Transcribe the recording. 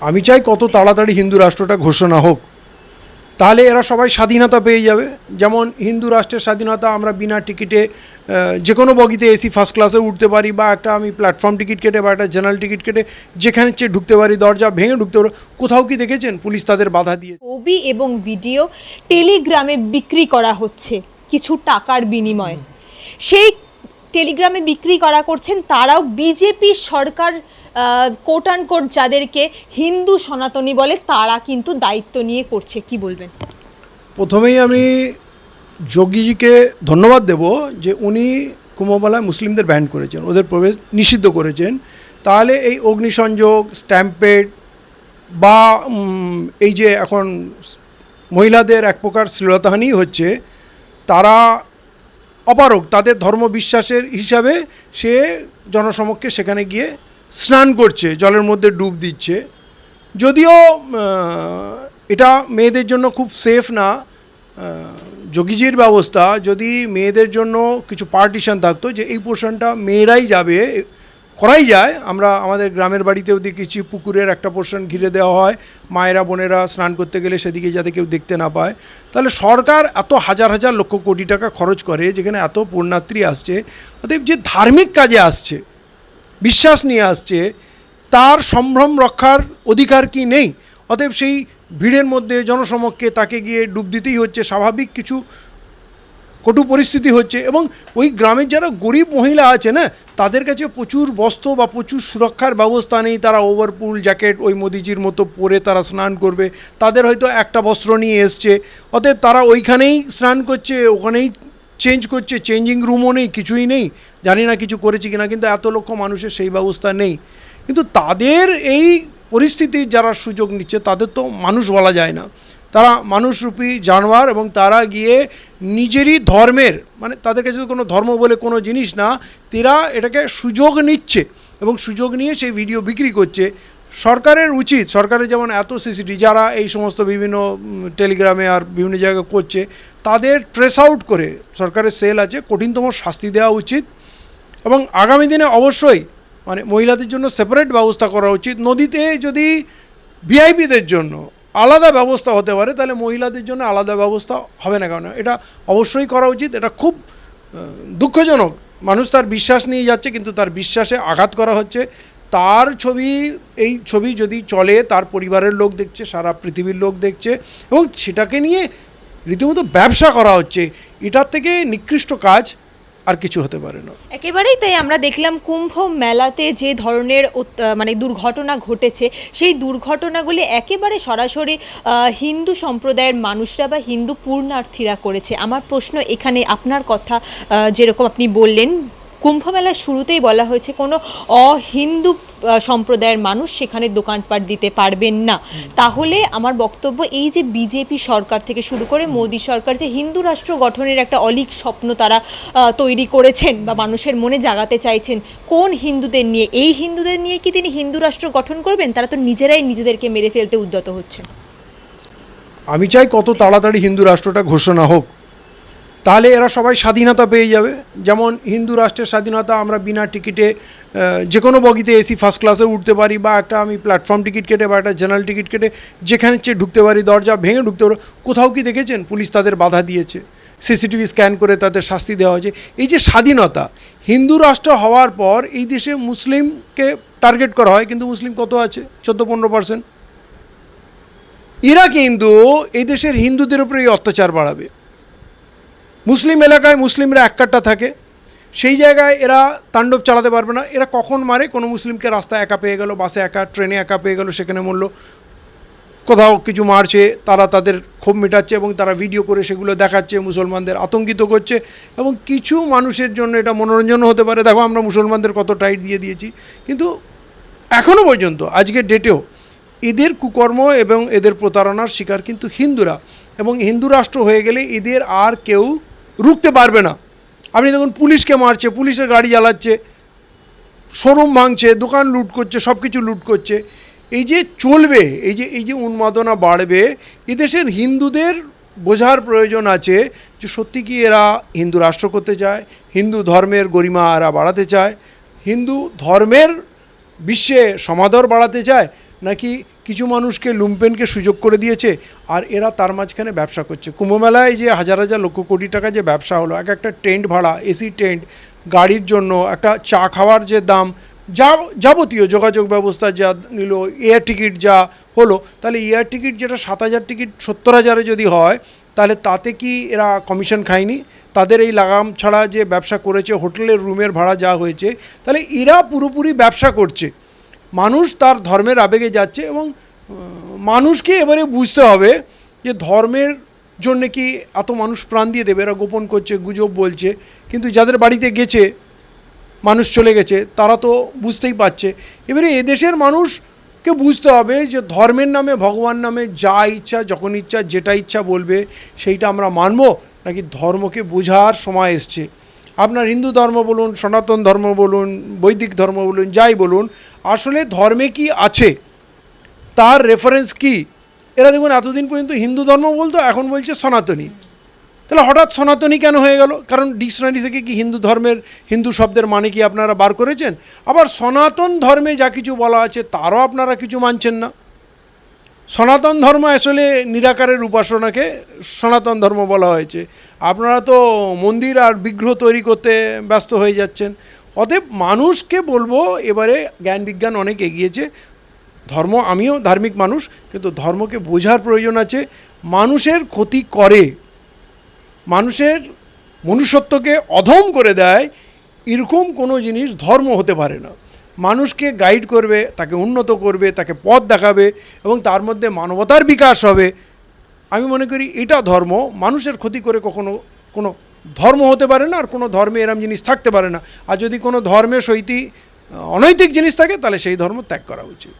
আমি চাই কত তাড়াতাড়ি হিন্দু রাষ্ট্রটা ঘোষণা হোক। তাহলে এরা সবাই স্বাধীনতা পেয়ে যাবে। যেমন হিন্দু রাষ্ট্রের স্বাধীনতা আমরা বিনা টিকিটে যে কোনো বগিতে এসি ফার্স্ট ক্লাসে উঠতে পারি বা একটা আমি প্ল্যাটফর্ম টিকিট কেটে বা একটা জেনারেল টিকিট কেটে যেখানে চেয়ে ঢুকতে পারি দরজা ভেঙে ঢুকতে পারি কোথাও কি দেখেছেন? পুলিশ তাদের বাধা দিয়ে ছবি এবং ভিডিও টেলিগ্রামে বিক্রি করা হচ্ছে কিছু টাকার বিনিময়ে। সেই টেলিগ্রামে বিক্রি করা করছেন তারাও। বিজেপি সরকার কোট অ্যান্ড কোট যাদেরকে হিন্দু সনাতনী বলে, তারা কিন্তু দায়িত্ব নিয়ে করছে। কি বলবেন? প্রথমেই আমি যোগীজিকে ধন্যবাদ দেব যে উনি কুম্ভমেলায় মুসলিমদের ব্যান করেছেন, ওদের প্রবেশ নিষিদ্ধ করেছেন। তাহলে এই অগ্নিসংযোগ স্ট্যাম্পেড বা এই যে এখন মহিলাদের এক প্রকার শ্লীলতাহানি হচ্ছে, তারা অপারক তাদের ধর্ম বিশ্বাসের হিসাবে সে জনসমক্ষে সেখানে গিয়ে স্নান করছে, জলের মধ্যে ডুব দিচ্ছে। যদিও এটা মেয়েদের জন্য খুব সেফ না যোগীজির ব্যবস্থা। যদি মেয়েদের জন্য কিছু পার্টিশন থাকতো যে এই পোর্শনটা মেয়েরাই যাবে করাই যায়। আমরা আমাদের গ্রামের বাড়িতেও দেখেছি পুকুরের একটা পোর্শন ঘিরে দেওয়া হয়। মায়েরা, বোনেরা স্নান করতে গেলে সেদিকে যাতে কেউ দেখতে না পায়। তাহলে সরকার এত হাজার হাজার লক্ষ কোটি টাকা খরচ করে, যেখানে এত পুণ্যাত্রী আসছে, অতএব যে ধার্মিক কাজে আসছে বিশ্বাস নিয়ে আসছে, তার সম্ভ্রম রক্ষার অধিকার কি নেই? অতএব সেই ভিড়ের মধ্যে জনসমক্ষে তাকে গিয়ে ডুব দিতেই হচ্ছে, স্বাভাবিক কিছু কটু পরিস্থিতি হচ্ছে এবং ওই গ্রামের যারা গরিব মহিলা আছে না, তাদের কাছে প্রচুর বস্ত্র বা প্রচুর সুরক্ষার ব্যবস্থা নেই। তারা ওভারপুল জ্যাকেট ওই মোদিজির মতো পরে তারা স্নান করবে। তাদের হয়তো একটা বস্ত্র নিয়ে এসছে। অতএব তারা ওইখানেই স্নান করছে, ওখানেই চেঞ্জ করছে চেঞ্জিং রুমও নেই, কিছুই নেই। জানি না কিছু করেছে কিনা, কিন্তু এত লক্ষ মানুষের সেই ব্যবস্থা নেই। কিন্তু তাদের এই পরিস্থিতির যারা সুযোগ নিচ্ছে, তাদের তো মানুষ বলা যায় না। তারা মানুষরূপী জানোয়ার এবং তারা গিয়ে নিজেরই ধর্মের মানে তাদের কাছে তো কোনো ধর্ম বলে কোনো জিনিস না, তারা এটাকে সুযোগ নিচ্ছে এবং সুযোগ নিয়ে সেই ভিডিও বিক্রি করছে। সরকারের উচিত, সরকারের যেমন এত সিসিটি যারা এই সমস্ত বিভিন্ন টেলিগ্রামে আর বিভিন্ন জায়গায় করছে, তাদের ট্রেস আউট করে। সরকারের সেল আছে, কঠিনতম শাস্তি দেওয়া উচিত। এবং আগামী দিনে অবশ্যই মানে মহিলাদের জন্য সেপারেট ব্যবস্থা করা উচিত। নদীতে যদি ভিআইপিদের জন্য আলাদা ব্যবস্থা হতে পারে, তাহলে মহিলাদের জন্য আলাদা ব্যবস্থা হবে না কেন? এটা অবশ্যই করা উচিত। এটা খুব দুঃখজনক। মানুষ তার বিশ্বাস নিয়ে যাচ্ছে, কিন্তু তার বিশ্বাসে আঘাত করা হচ্ছে। তার ছবি, এই ছবি যদি চলে, তার পরিবারের লোক দেখছে, সারা পৃথিবীর লোক দেখছে, এবং সেটাকে নিয়ে রীতিমতো ব্যবসা করা হচ্ছে। এটার থেকে নিকৃষ্ট কাজ আর কিছু হতে পারে না। একেবারেই তাই আমরা দেখলাম কুম্ভ মেলাতে যে ধরনের মানে দুর্ঘটনা ঘটেছে, সেই দুর্ঘটনাগুলি একেবারে সরাসরি হিন্দু সম্প্রদায়ের মানুষরা বা হিন্দু পূর্ণার্থীরা করেছে। আমার প্রশ্ন এখানে আপনার কথা যেরকম আপনি বললেন কুম্ভ মেলার শুরুতেই বলা হয়েছে, কোনো অহিন্দু সম্প্রদায়ের মানুষ সেখানে দোকানপাট দিতে পারবেন না। তাহলে আমার বক্তব্য এই যে বিজেপি সরকার থেকে শুরু করে মোদী সরকার, যে হিন্দু রাষ্ট্র গঠনের একটা অলিক স্বপ্ন তারা তৈরি করেছেন বা মানুষের মনে জাগাতে চাইছেন, কোন হিন্দুদের নিয়ে? এই হিন্দুদের নিয়ে কি তিনি হিন্দু রাষ্ট্র গঠন করবেন? তারা তো নিজেরাই নিজেদেরকে মেরে ফেলতে উদ্যত হচ্ছেন। আমি চাই কত তাড়াতাড়ি হিন্দু রাষ্ট্রটা ঘোষণা হোক। তাহলে এরা সবাই স্বাধীনতা পেয়ে যাবে। যেমন হিন্দু রাষ্ট্রের স্বাধীনতা আমরা বিনা টিকিটে যে কোনো বগিতে এসি ফার্স্ট ক্লাসে উঠতে পারি বা একটা আমি প্ল্যাটফর্ম টিকিট কেটে বা একটা জেনারেল টিকিট কেটে যেখানে চেয়ে ঢুকতে পারি, দরজা ভেঙে ঢুকতে পারি, কোথাও কি দেখেছেন? পুলিশ তাদের বাধা দিয়েছে। সিসিটিভি স্ক্যান করে তাদের শাস্তি দেওয়া হয়েছে। এই যে স্বাধীনতা, হিন্দু রাষ্ট্র হওয়ার পর এই দেশে মুসলিমকে টার্গেট করা হয়, কিন্তু মুসলিম কত আছে? চোদ্দ, পনেরো পার্সেন্ট এরা কিন্তু এই দেশের হিন্দুদের উপরে এই অত্যাচার বাড়াবে। মুসলিম এলাকায় মুসলিমরা এককাট্টা থাকে। সেই জায়গায় এরা তাণ্ডব চালাতে পারবে না। এরা কখন মারে? কোনো মুসলিমকে রাস্তায় একা পেয়ে গেল, বাসে একা, ট্রেনে একা পেয়ে গেল, সেখানে মরলো। কোথাও কিছু মারছে, তারা তাদের ক্ষোভ মেটাচ্ছে এবং তারা ভিডিও করে সেগুলো দেখাচ্ছে, মুসলমানদের আতঙ্কিত করছে এবং কিছু মানুষের জন্য এটা মনোরঞ্জনও হতে পারে। দেখো, আমরা মুসলমানদের কত টাইট দিয়ে দিয়েছি। কিন্তু এখনও পর্যন্ত আজকের ডেটেও, এদের কুকর্ম এবং এদের প্রতারণার শিকার কিন্তু হিন্দুরা। এবং হিন্দু রাষ্ট্র হয়ে গেলে এদের আর কেউ রুখতে পারবে না। আপনি দেখুন, পুলিশকে মারছে, পুলিশের গাড়ি জ্বালাচ্ছে, শোরুম ভাঙছে, দোকান লুট করছে সব কিছু লুট করছে। এই যে চলবে, এই যে এই যে উন্মাদনা বাড়বে, এদেশের হিন্দুদের বোঝার প্রয়োজন আছে যে সত্যি কি এরা হিন্দু রাষ্ট্র করতে চায়, হিন্দু ধর্মের গরিমা এরা বাড়াতে চায়, হিন্দু ধর্মের বিশ্বে সমাদর বাড়াতে চায়, নাকি কিছু মানুষকে লুম্পেনকে সুযোগ করে দিয়েছে আর এরা তার মাঝখানে ব্যবসা করছে। কুম্ভমেলায় যে হাজার হাজার লক্ষ কোটি টাকা যে ব্যবসা হলো, এক একটা টেন্ট ভাড়া, এসি টেন্ট, গাড়ির জন্য, একটা চা খাওয়ার যে দাম, যা, যাবতীয় যোগাযোগ ব্যবস্থা যা নিল, এয়ার টিকিট যা হলো, তাহলে এয়ার টিকিট যেটা সাত হাজার টিকিট, সত্তর হাজারে যদি হয়, তাহলে তাতে কি এরা কমিশন খায়নি? তাদের এই লাগাম ছাড়া যে ব্যবসা করেছে, হোটেলের রুমের ভাড়া যা হয়েছে, তাহলে এরা পুরোপুরি ব্যবসা করছে। মানুষ তার ধর্মের আবেগে যাচ্ছে এবং মানুষকে এবারে বুঝতে হবে যে ধর্মের জন্য কি এত মানুষ প্রাণ দিয়ে দেবে, এরা গোপন করছে, গুজব বলছে। কিন্তু যাদের বাড়িতে গেছে, মানুষ চলে গেছে, তারা তো বুঝতেই পারছে। এবারে এদেশের মানুষকে বুঝতে হবে যে ধর্মের নামে, ভগবান নামে যা ইচ্ছা, যখন ইচ্ছা, যেটা ইচ্ছা বলবে, সেইটা আমরা মানব। নাকি ধর্মকে বোঝার সময় এসছে। আপনার হিন্দু ধর্ম বলুন, সনাতন ধর্ম বলুন, বৈদিক ধর্ম বলুন, যাই বলুন, আসলে ধর্মে কি আছে? তার রেফারেন্স কি? এরা দেখুন, এতদিন পর্যন্ত হিন্দু ধর্ম বলতো, এখন বলছে সনাতনী। তাহলে হঠাৎ সনাতনী কেন হয়ে গেল? কারণ ডিকশনারি থেকে কি হিন্দু ধর্মের, হিন্দু শব্দের মানে কি আপনারা বার করেছেন? আবার সনাতন ধর্মে যা কিছু বলা আছে, তারও আপনারা কিছু মানছেন না। সনাতন ধর্ম আসলে নিরাকারের উপাসনাকে সনাতন ধর্ম বলা হয়েছে। আপনারা তো মন্দির আর বিগ্রহ তৈরি করতে ব্যস্ত হয়ে যাচ্ছেন। অতএব মানুষকে বলব, এবারে জ্ঞান বিজ্ঞান অনেক এগিয়েছে। ধর্ম, আমিও ধার্মিক মানুষ, কিন্তু ধর্মকে বোঝার প্রয়োজন আছে। মানুষের ক্ষতি করে, মানুষের মনুষ্যত্বকে অধম করে দেয়, এরকম কোনো জিনিস ধর্ম হতে পারে না। মানুষকে গাইড করবে, তাকে উন্নত করবে, তাকে পথ দেখাবে এবং তার মধ্যে মানবতার বিকাশ হবে। আমি মনে করি এটা ধর্ম। মানুষের ক্ষতি করে কখনো কোনো ধর্ম হতে পারে না আর কোনো ধর্মে এরম জিনিস থাকতে পারে না। আর যদি কোনো ধর্মে সৈতি অনৈতিক জিনিস থাকে, তাহলে সেই ধর্ম ত্যাগ করা উচিত।